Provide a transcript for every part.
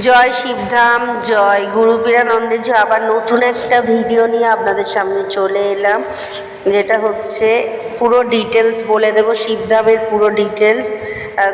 জয় শিবধাম, জয় গুরু পীরানন্দের জয়। আবার নতুন একটা ভিডিও নিয়ে আপনাদের সামনে চলে এলাম, যেটা হচ্ছে পুরো ডিটেলস বলে দেব, শিবধামের পুরো ডিটেলস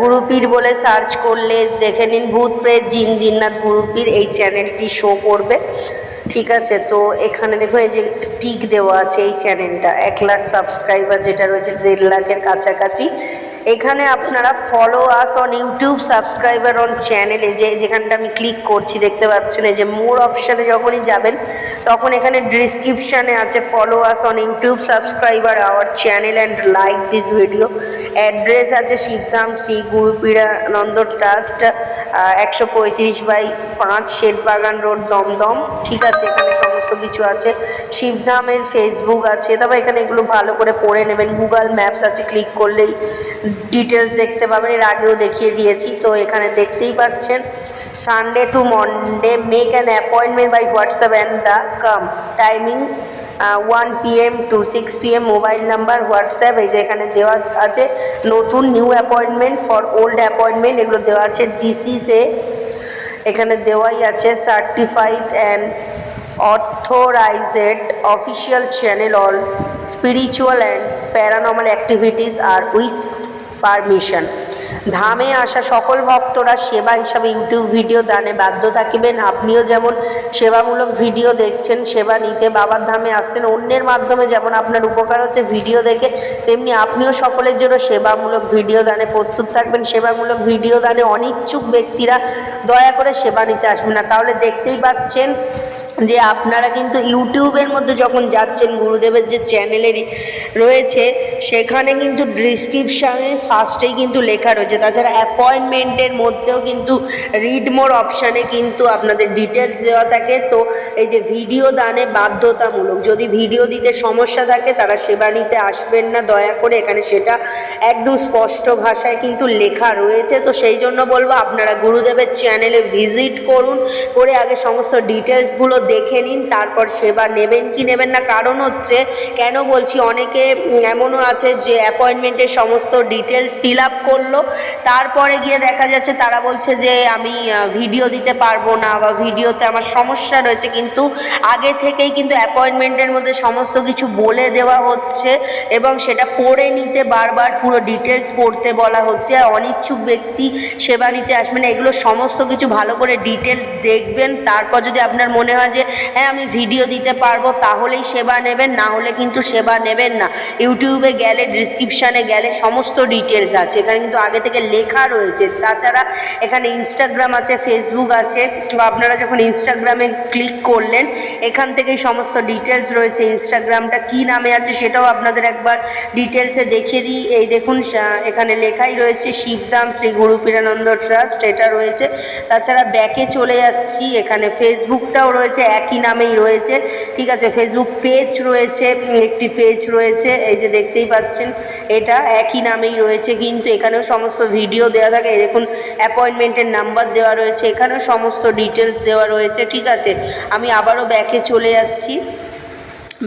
গুরুপীর বলে সার্চ করলে দেখে নিন, ভূত প্রেত, জিন, জিন্নাত গুরুপীর এই চ্যানেলটি শো করবে। ঠিক আছে, তো এখানে দেখুন, এই যে টিক দেওয়া আছে এই চ্যানেলটা এক লাখ সাবস্ক্রাইবার যেটা রয়েছে, দেড় লাখের কাছাকাছি। এখানে আপনারা follow us on YouTube subscriber on চ্যানেলে যে যেখানটা আমি ক্লিক করছি, দেখতে পাচ্ছেন, এই যে মোর অপশানে যখনই যাবেন, তখন এখানে ডিসক্রিপশানে আছে follow us on YouTube subscriber our channel and like this video address আছে শিবধাম, শ্রী গুরুপীড়ানন্দ ট্রাস্ট একশো পঁয়ত্রিশ বাই পাঁচ, শেঠবাগান রোড দমদম। ঠিক আছে, এখানে কিছু আছে। শিবধামের ফেসবুক আছে, তারপর এখানে এগুলো ভালো করে পড়ে নেবেন। গুগল ম্যাপস আছে ক্লিক করলেই ডিটেলস দেখতে পাবেন। এর আগেও দেখিয়ে দিয়েছি, তো এখানে দেখতেই পাচ্ছেন। Sunday to Monday make an appointment by WhatsApp and the come timing one PM to six PM mobile number WhatsApp এই যে এখানে দেওয়া আছে। নতুন new appointment for old appointment এগুলো দেওয়া আছে। ডিসিসে এখানে দেওয়াই আছে certified and authorized official channel all spiritual and paranormal activities R with permission. ধামে আসা সকল ভক্তরা সেবা হিসাবে ইউটিউব ভিডিও দানে বাধ্য থাকিবেন। আপনিও যেমন সেবামূলক ভিডিও দেখছেন, সেবা নিতে বাবার ধামে আসছেন, অন্যের মাধ্যমে যেমন আপনার উপকার হচ্ছে ভিডিও দেখে, তেমনি আপনিও সকলের জন্য সেবামূলক ভিডিও দানে প্রস্তুত থাকবেন। সেবামূলক ভিডিও দানে অনিচ্ছুক ব্যক্তিরা দয়া করে সেবা নিতে আসবেন না। তাহলে দেখতেই পাচ্ছেন যে আপনারা কিন্তু ইউটিউবের মধ্যে যখন যাচ্ছেন, গুরুদেবের যে চ্যানেলেরই রয়েছে, সেখানে কিন্তু ডিসক্রিপশানে ফার্স্টেই কিন্তু লেখা রয়েছে। তাছাড়া অ্যাপয়েন্টমেন্টের মধ্যেও কিন্তু রিড মোর অপশানে কিন্তু আপনাদের ডিটেলস দেওয়া থাকে। তো এই যে ভিডিও দানে বাধ্যতামূলক, যদি ভিডিও দিতে সমস্যা থাকে, তারা সেবা নিতে আসবেন না, দয়া করে এখানে সেটা একদম স্পষ্ট ভাষায় কিন্তু লেখা রয়েছে। তো সেই জন্য বলব, আপনারা গুরুদেবের চ্যানেলে ভিজিট করুন, করে আগে সমস্ত ডিটেলসগুলো দেখে নিন, তারপর সেবা নেবেন কি নেবেন না। কারণ হচ্ছে, কেন বলছি, অনেকে এমনও আছে যে অ্যাপয়েন্টমেন্টের সমস্ত ডিটেলস ফিল আপ করল, তারপরে গিয়ে দেখা যাচ্ছে তারা বলছে যে, আমি ভিডিও দিতে পারব না বা ভিডিওতে আমার সমস্যা রয়েছে। কিন্তু আগে থেকেই কিন্তু অ্যাপয়েন্টমেন্টের মধ্যে সমস্ত কিছু বলে দেওয়া হচ্ছে এবং সেটা পড়ে নিতে বারবার পুরো ডিটেলস পড়তে বলা হচ্ছে। আর অনিচ্ছুক ব্যক্তি সেবা নিতে আসবেন এগুলো সমস্ত কিছু ভালো করে ডিটেলস দেখবেন। তারপর যদি আপনার মনে হয় যে হ্যাঁ আমি ভিডিও দিতে পারব, তাহলেই সেবা নেবেন, না হলে কিন্তু সেবা নেবেন না। ইউটিউবে গেলে, ডিসক্রিপশানে গেলে সমস্ত ডিটেলস আছে। এখানে কিন্তু আগে থেকে লেখা রয়েছে। তাছাড়া এখানে ইনস্টাগ্রাম আছে ফেসবুক আছে। বা আপনারা যখন ইনস্টাগ্রামে ক্লিক করলেন, এখান থেকেই সমস্ত ডিটেলস রয়েছে। ইনস্টাগ্রামটা কী নামে আছে সেটাও আপনাদের একবার ডিটেলসে দেখিয়ে দিই। এই দেখুন এখানে লেখাই রয়েছে, শিবধাম শ্রী গুরু পীরানন্দ ট্রাস্ট এটা রয়েছে। তাছাড়া ব্যাকে চলে যাচ্ছি। এখানে ফেসবুকটাও রয়েছে। একই নামেই রয়েছে। ঠিক আছে ফেসবুক পেজ রয়েছে একটি পেজ রয়েছে, এই যে দেখতেই পাচ্ছেন, এটা একই নামেই রয়েছে, কিন্তু এখানেও সমস্ত ভিডিও দেওয়া থাকে। দেখুন অ্যাপয়েন্টমেন্টের নাম্বার দেওয়া রয়েছে, এখানেও সমস্ত ডিটেলস দেওয়া রয়েছে, ঠিক আছে? আমি আবারও ব্যাকে চলে যাচ্ছি।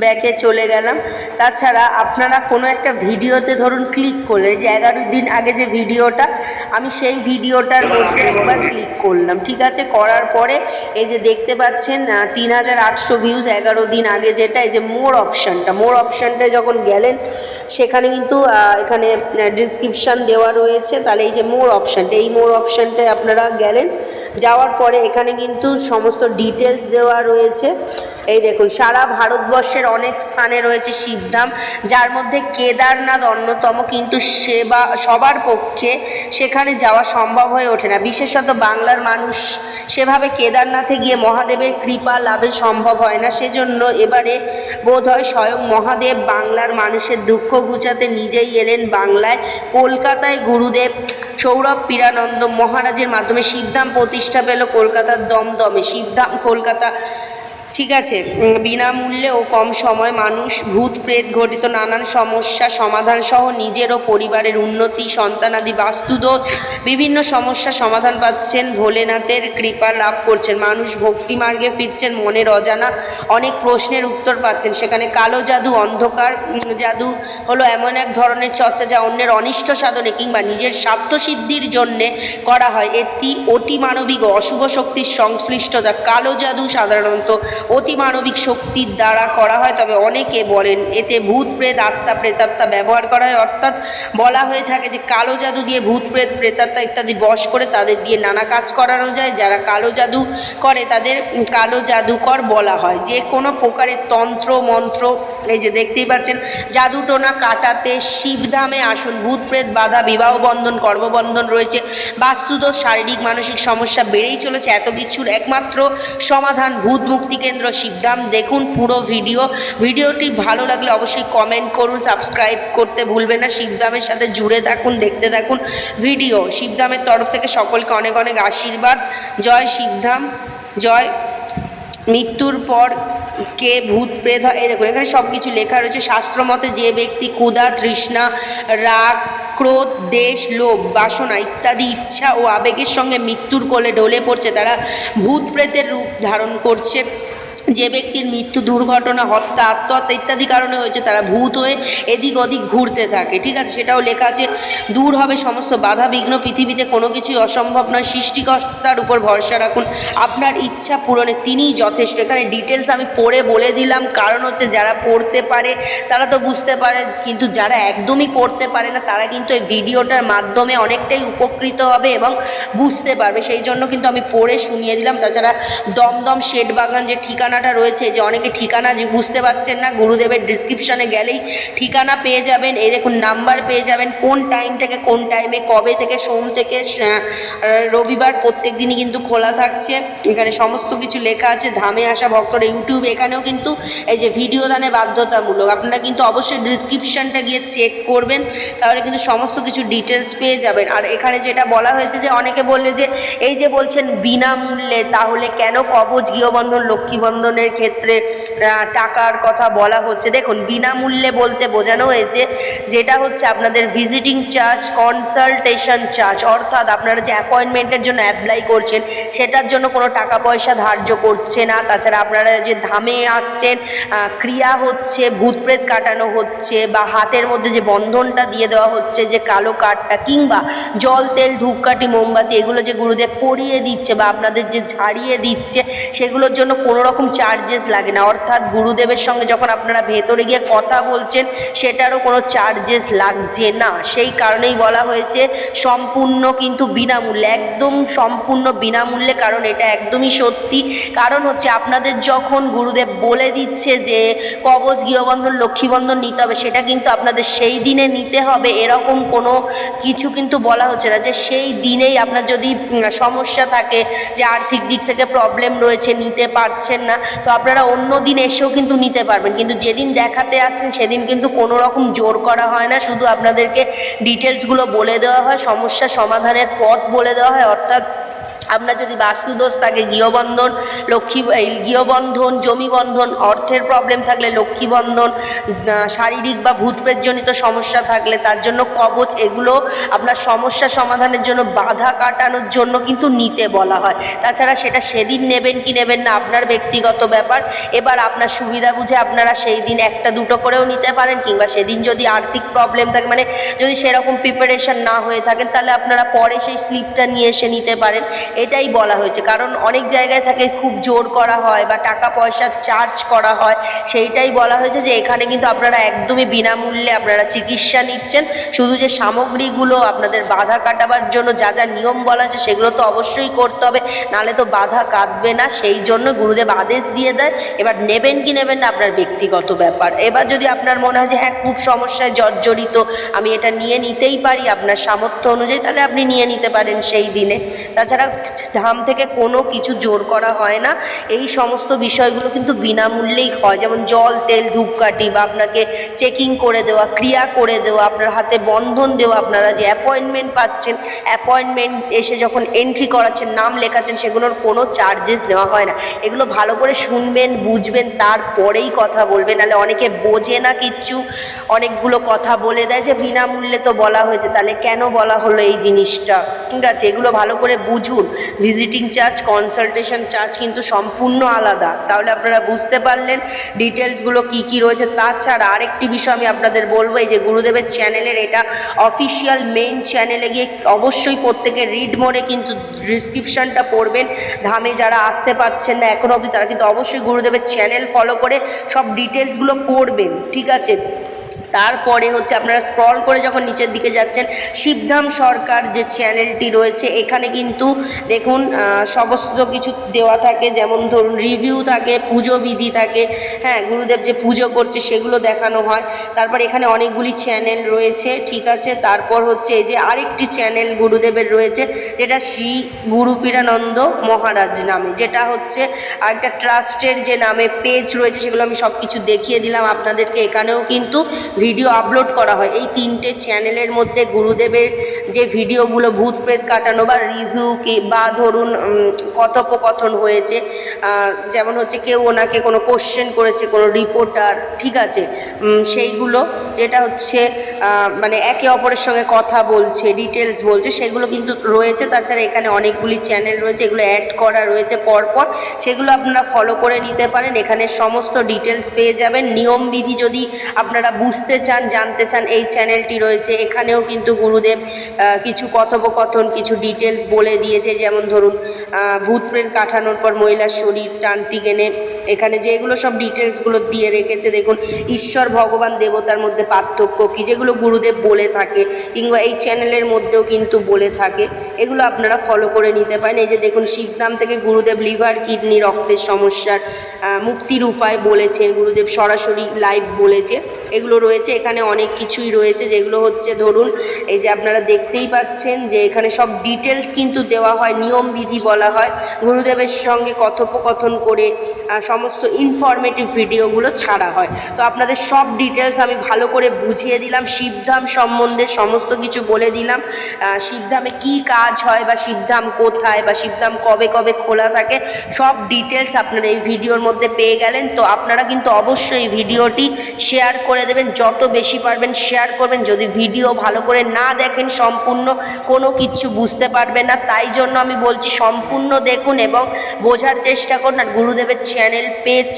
ব্যাকে চলে গেলাম। তাছাড়া আপনারা কোনো একটা ভিডিওতে ধরুন ক্লিক করলেন যে এগারো দিন আগে যে ভিডিওটা, আমি সেই ভিডিওটার মধ্যে একবার ক্লিক করলাম, ঠিক আছে? করার পরে এই যে দেখতে পাচ্ছেন তিন হাজার আটশো ভিউজ এগারো দিন আগে যেটা, এই যে মোর অপশানটা মোর অপশানটায় যখন গেলেন, সেখানে কিন্তু এখানে ডিসক্রিপশান দেওয়া রয়েছে। তাহলে এই যে মোর অপশানটা এই মোর অপশানটায় আপনারা গেলেন। যাওয়ার পরে এখানে কিন্তু সমস্ত ডিটেলস দেওয়া রয়েছে। এই দেখুন, সারা ভারতবর্ষের অনেক স্থানে রয়েছে শিবধাম, যার মধ্যে কেদারনাথ অন্যতম কিন্তু সেবা, সবার পক্ষে সেখানে যাওয়া সম্ভব হয়ে ওঠে না। বিশেষত বাংলার মানুষ সেভাবে কেদারনাথে গিয়ে মহাদেবের কৃপা লাভে সম্ভব হয় না। সেজন্য এবারে বোধ হয় স্বয়ং মহাদেব বাংলার মানুষের দুঃখ ঘুচাতে নিজেই এলেন বাংলায়। কলকাতায় গুরুদেব সৌরভ পীরানন্দ মহারাজের মাধ্যমে শিবধাম প্রতিষ্ঠা পেল কলকাতার দমদমে। শিবধাম কলকাতা ঠিক আছে বিনামূল্যে ও কম সময় মানুষ, ভূত, প্রেত ঘটিত নানান সমস্যা সমাধান সহ নিজের ও পরিবারের উন্নতি সন্তানাদি বাস্তুদোষ, বিভিন্ন সমস্যার সমাধান পাচ্ছেন, ভোলেনাথের কৃপা লাভ করছেন। মানুষ ভক্তি মার্গে ফিরছেন, মনের অজানা অনেক প্রশ্নের উত্তর পাচ্ছেন। সেখানে কালো জাদু, অন্ধকার জাদু হলো এমন এক ধরনের চর্চা যা অন্যের অনিষ্ট সাধনে কিংবা নিজের স্বার্থসিদ্ধির জন্যে করা হয়। এটি অতি মানবিক অশুভ শক্তির সংশ্লিষ্টতা। কালো জাদু সাধারণত অতি মানবিক শক্তির দ্বারা করা হয়। তবে অনেকে বলেন, এতে ভূত প্রেত আত্মা প্রেতাত্মা ব্যবহার করা হয়। অর্থাৎ বলা হয়ে থাকে যে, কালো জাদু দিয়ে ভূত প্রেত প্রেতাত্মা ইত্যাদি বশ করে তাদের দিয়ে নানা কাজ করানো যায়। যারা কালো জাদু করে, তাদের কালো জাদুকর বলা হয়। যে কোনো প্রকারের তন্ত্র, মন্ত্র এই যে দেখতেই পাচ্ছেন, জাদুটোনা কাটাতে শিবধামে আসুন, ভূত প্রেত বাধা, বিবাহ বন্ধন, কর্মবন্ধন রয়েছে। বাস্তুদোষ, শারীরিক, মানসিক সমস্যা বেড়েই চলেছে, এত কিছুর একমাত্র সমাধান ভূত মুক্তি কেন্দ্র শিবধাম। দেখুন পুরো ভিডিও। ভিডিওটি ভালো লাগলে অবশ্যই কমেন্ট করুন, সাবস্ক্রাইব করতে ভুলবেন না। শিবধামের সাথে জুড়ে থাকুন, দেখতে থাকুন ভিডিও। শিবধামের তরফ থেকে সকলকে অনেক অনেক আশীর্বাদ। জয় শিবধাম, জয় মৃত্যুর পর কে ভূত প্রেত হয়, এই দেখুন, এখানে সব কিছু লেখা রয়েছে। শাস্ত্র মতে যে ব্যক্তি ক্ষুধা, তৃষ্ণা, রাগ, ক্রোধ, দেশ, লোভ, বাসনা ইত্যাদি ইচ্ছা ও আবেগের সঙ্গে মৃত্যুর কোলে ঢলে পড়ছে, তারা ভূত প্রেতের রূপ ধারণ করছে। যে ব্যক্তির মৃত্যু, দুর্ঘটনা, হত্যা, আত্মহত্যা ইত্যাদি কারণে হয়েছে, তারা ভূত হয়ে এদিক ওদিক ঘুরতে থাকে। ঠিক আছে, সেটাও লেখা আছে, দূর হবে সমস্ত বাধা বিঘ্ন, পৃথিবীতে কোনো কিছুই অসম্ভব নয়। সৃষ্টিকর্তার উপর ভরসা রাখুন। আপনার ইচ্ছা পূরণে তিনিই যথেষ্ট। এখানে ডিটেলস আমি পড়ে বলে দিলাম, কারণ হচ্ছে যারা পড়তে পারে, তারা তো বুঝতে পারে, কিন্তু যারা একদমই পড়তে পারে না, তারা কিন্তু এই ভিডিওটার মাধ্যমে অনেকটাই উপকৃত হবে এবং বুঝতে পারবে। সেই জন্য কিন্তু আমি পড়ে শুনিয়ে দিলাম। তাছাড়া দমদম শেড বাগান যে ঠিকানাটা রয়েছে যে অনেকে ঠিকানা বুঝতে পারছেন না। গুরুদেবের ডিসক্রিপশানে গেলেই ঠিকানা পেয়ে যাবেন। এই দেখুন নাম্বার পেয়ে যাবেন। কোন টাইম থেকে কোন টাইমে কবে থেকে সোম থেকে রবিবার প্রত্যেক দিনই কিন্তু খোলা থাকছে। এখানে সমস্ত কিছু লেখা আছে। ধামে আসা ভক্তরা ইউটিউব এখানেও কিন্তু এই যে ভিডিও দানে বাধ্যতামূলক। আপনারা কিন্তু অবশ্যই ডিসক্রিপশানটা গিয়ে চেক করবেন। তাহলে কিন্তু সমস্ত কিছু ডিটেলস পেয়ে যাবেন। আর এখানে যেটা বলা হয়েছে যে, অনেকে বললে যে, এই যে বলছেন বিনামূল্যে, তাহলে কেন কবচ, গৃহবন্ধন লক্ষ্মী বন্ধনের ক্ষেত্রে টাকার কথা বলা হচ্ছে। দেখুন, বিনামূল্যে বলতে বোঝানো হয়েছে যেটা হচ্ছে আপনাদের ভিজিটিং চার্জ কনসালটেশন চার্জ অর্থাৎ আপনারা যে অ্যাপয়েন্টমেন্টের জন্য অ্যাপ্লাই করছেন, সেটার জন্য কোনো টাকা পয়সা ধার্য করছে না। তাছাড়া আপনারা যে ধামে আসছেন ক্রিয়া হচ্ছে, ভূত প্রেত কাটানো হচ্ছে, বা হাতের মধ্যে যে বন্ধনটা দিয়ে দেওয়া হচ্ছে, যে কালো কাঠটা, কিংবা জল, তেল, ধূপকাঠি, মোমবাতি, এগুলো যে গুরুদেব পরিয়ে দিচ্ছে বা আপনাদের যে ঝাড়িয়ে দিচ্ছে, সেগুলোর জন্য কোনো রকম চার্জেস লাগে না। অর্থাৎ গুরুদেবের সঙ্গে যখন আপনারা ভেতরে গিয়ে কথা বলছেন, সেটারও কোনো চার্জেস লাগছে না। সেই কারণেই বলা হয়েছে, সম্পূর্ণ কিন্তু বিনামূল্যে, একদম সম্পূর্ণ বিনামূল্যে, কারণ এটা একদমই সত্যি। কারণ হচ্ছে আপনাদের যখন গুরুদেব বলে দিচ্ছে যে, কবচ, গৃহবন্ধন, লক্ষ্মীবন্ধন নিতে হবে, সেটা কিন্তু আপনাদের সেই দিনে নিতে হবে। এরকম কোনো কিছু কিন্তু বলা হচ্ছে না যে, সেই দিনেই আপনার যদি সমস্যা থাকে, যে আর্থিক দিক থেকে প্রবলেম রয়েছে, নিতে পারছেন না, তো আপনারা অন্য দিন এসেও কিন্তু নিতে পারবেন। কিন্তু যেদিন দেখাতে আসছেন, সেদিন কিন্তু কোনো রকম জোর করা হয় না। শুধু আপনাদেরকে ডিটেলসগুলো বলে দেওয়া হয়, সমস্যা সমাধানের পথ বলে দেওয়া হয়। অর্থাৎ আপনার যদি বাস্তুদোষ থাকে, গৃহবন্ধন, লক্ষ্মী, এই গৃহবন্ধন জমি বন্ধন অর্থের প্রবলেম থাকলে লক্ষ্মীবন্ধন শারীরিক বা ভূতপ্রেতজনিত সমস্যা থাকলে তার জন্য কবচ, এগুলো আপনার সমস্যা সমাধানের জন্য বাধা কাটানোর জন্য কিন্তু নিতে বলা হয়। তাছাড়া সেটা সেদিন নেবেন কি নেবেন না, আপনার ব্যক্তিগত ব্যাপার। এবার আপনার সুবিধা বুঝে আপনারা সেই দিন একটা দুটো করেও নিতে পারেন, কিংবা সেদিন যদি আর্থিক প্রবলেম থাকে মানে যদি সেরকম প্রিপারেশন না হয়ে থাকেন, তাহলে আপনারা পরে সেই স্লিপটা নিয়ে এসে নিতে পারেন। এটাই বলা হয়েছে। কারণ অনেক জায়গায় থাকে খুব জোর করা হয় বা টাকা পয়সা চার্জ করা হয়। সেইটাই বলা হয়েছে যে এখানে কিন্তু আপনারা একদমই বিনামূল্যে আপনারা চিকিৎসা নিচ্ছেন। শুধু যে সামগ্রীগুলো, আপনাদের বাধা কাটাবার জন্য যা যা নিয়ম বলা আছে সেগুলো তো অবশ্যই করতে হবে। নাহলে তো বাধা কাটবে না। সেই জন্য গুরুদেব আদেশ দিয়ে দেয় এবার নেবেন কি নেবেন না, আপনার ব্যক্তিগত ব্যাপার। এবার যদি আপনার মনে হয় যে হ্যাঁ খুব সমস্যায় জর্জরিত, আমি এটা নিয়ে নিতেই পারি আপনার সামর্থ্য অনুযায়ী, তাহলে আপনি নিয়ে নিতে পারেন সেই দিনে। তাছাড়া ধাম থেকে কোনো কিছু জোর করা হয় না। এই সমস্ত বিষয়গুলো কিন্তু বিনামূল্যেই হয়। যেমন জল, তেল, ধূপকাঠি বা আপনাকে চেকিং করে দেওয়া, ক্রিয়া করে দেওয়া, আপনার হাতে বন্ধন দেওয়া, আপনারা যে অ্যাপয়েন্টমেন্ট পাচ্ছেন অ্যাপয়েন্টমেন্ট এসে যখন এন্ট্রি করাচ্ছেন, নাম লেখাচ্ছেন, সেগুলোর কোনো চার্জেস নেওয়া হয় না। এগুলো ভালো করে শুনবেন, বুঝবেন, তারপরেই কথা বলবেন। নাহলে অনেকে বোঝে না কিচ্ছু, অনেকগুলো কথা বলে দেয় যে বিনামূল্যে তো বলা হয়েছে। তাহলে কেন বলা হলো এই জিনিসটা? ঠিক আছে, এগুলো ভালো করে বুঝুন। ভিজিটিং চার্জ কনসালটেশন চার্জ কিন্তু সম্পূর্ণ আলাদা। তাহলে আপনারা বুঝতে পারলেন ডিটেলসগুলো কি কি রয়েছে। তাছাড়া আরেকটি বিষয় আমি আপনাদের বলব, এই যে গুরুদেবের চ্যানেলের এটা অফিসিয়াল মেইন চ্যানেলে গিয়ে অবশ্যই প্রত্যেকে রিড মোডে কিন্তু ডিসক্রিপশনটা পড়বেন। ধামে যারা আসতে পারছেন না এখনও অবধি, তারা কিন্তু অবশ্যই গুরুদেবের চ্যানেল ফলো করে সব ডিটেলসগুলো পড়বেন, ঠিক আছে? তারপরে হচ্ছে আপনারা স্ক্রল করে যখন নিচের দিকে যাচ্ছেন, শিবধাম সরকার যে চ্যানেলটি রয়েছে, এখানে কিন্তু দেখুন সমস্ত কিছু দেওয়া থাকে। যেমন ধরুন রিভিউ থাকে, পুজো বিধি থাকে। হ্যাঁ গুরুদেব যে পুজো করছে, সেগুলো দেখানো হয়। তারপর এখানে অনেকগুলি চ্যানেল রয়েছে, ঠিক আছে? তারপর হচ্ছে এই যে আরেকটি চ্যানেল গুরুদেবের রয়েছে, যেটা শ্রী গুরুপীরানন্দ মহারাজ নামে। যেটা হচ্ছে আরেকটা ট্রাস্টের যে নামে পেজ রয়েছে, সেগুলো আমি সব কিছু দেখিয়ে দিলাম আপনাদেরকে। এখানেও কিন্তু ভিডিও আপলোড করা হয়। এই তিনটে চ্যানেলের মধ্যে গুরুদেবের যে ভিডিওগুলো ভূত প্রেত কাটানো বা রিভিউ কি বা ধরুন কথোপকথন হয়েছে যেমন হচ্ছে কেউ ওনাকে কোনো কোশ্চেন করেছে, কোনো রিপোর্টার ঠিক আছে? সেইগুলো, যেটা হচ্ছে মানে একে অপরের সঙ্গে কথা বলছে ডিটেলস বলছে, সেগুলো কিন্তু রয়েছে। তাছাড়া এখানে অনেকগুলি চ্যানেল রয়েছে, এগুলো অ্যাড করা রয়েছে পরপর। সেগুলো আপনারা ফলো করে নিতে পারেন। এখানে সমস্ত ডিটেলস পেয়ে যাবেন। নিয়মবিধি যদি আপনারা বুঝতে চান, জানতে চান, এই চ্যানেলটি রয়েছে। এখানেও কিন্তু গুরুদেব কিছু কথোপকথন, কিছু ডিটেলস বলে দিয়েছে। যেমন ধরুন ভূত কাটানোর পর মহিলার শরীর টানতি এনে এখানে যেগুলো সব ডিটেলসগুলো দিয়ে রেখেছে, দেখুন, ঈশ্বর ভগবান দেবতার মধ্যে পার্থক্য কী? যেগুলো গুরুদেব বলে থাকে, কিংবা এই চ্যানেলের মধ্যেও কিন্তু বলে থাকে, এগুলো আপনারা ফলো করে নিতে পারেন। এই যে দেখুন শিবধাম থেকে গুরুদেব লিভার কিডনি রক্তের সমস্যার মুক্তির উপায় বলেছেন, গুরুদেব সরাসরি লাইভ বলেছে, এগুলো রয়েছে। এখানে অনেক কিছুই রয়েছে, যেগুলো হচ্ছে, ধরুন, এই যে আপনারা দেখতেই পাচ্ছেন যে এখানে সব ডিটেলস কিন্তু দেওয়া হয় নিয়মবিধি বলা হয়। গুরুদেবের সঙ্গে কথোপকথন করে সমস্ত ইনফরমেটিভ ভিডিওগুলো ছাড়া হয়। তো আপনাদের সব ডিটেলস আমি ভালো করে বুঝিয়ে দিলাম, শিবধাম সম্বন্ধে সমস্ত কিছু বলে দিলাম। শিবধামে কি কাজ হয় বা শিবধাম কোথায় বা শিবধাম কবে কবে খোলা থাকে, সব ডিটেলস আপনারা এই ভিডিওর মধ্যে পেয়ে গেলেন। তো আপনারা কিন্তু অবশ্যই ভিডিওটি শেয়ার করে দেবেন, যত বেশি পারবেন শেয়ার করবেন। যদি ভিডিও ভালো করে না দেখেন, সম্পূর্ণ কোনো কিছু বুঝতে পারবেন না। তাই জন্য আমি বলছি সম্পূর্ণ দেখুন এবং বোঝার চেষ্টা করুন। আর গুরুদেবের চ্যানেল পেজ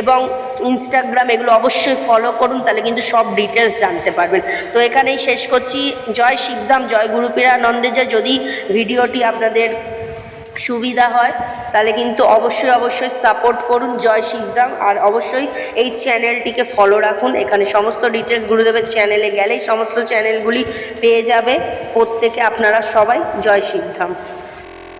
এবং ইনস্টাগ্রাম এগুলো অবশ্যই ফলো করুন, তাহলে কিন্তু সব ডিটেলস জানতে পারবেন। তো এখানেই শেষ করছি। জয় শিবধাম, জয় গুরুপীরানন্দের জয় যদি ভিডিওটি আপনাদের সুবিধা হয়, তাহলে কিন্তু অবশ্যই অবশ্যই সাপোর্ট করুন জয় শিবধাম। আর অবশ্যই এই চ্যানেলটিকে ফলো রাখুন। এখানে সমস্ত ডিটেলস গুরুদেবের চ্যানেলে গেলেই সমস্ত চ্যানেলগুলি পেয়ে যাবে। প্রত্যেকে আপনারা সবাই জয় শিবধাম।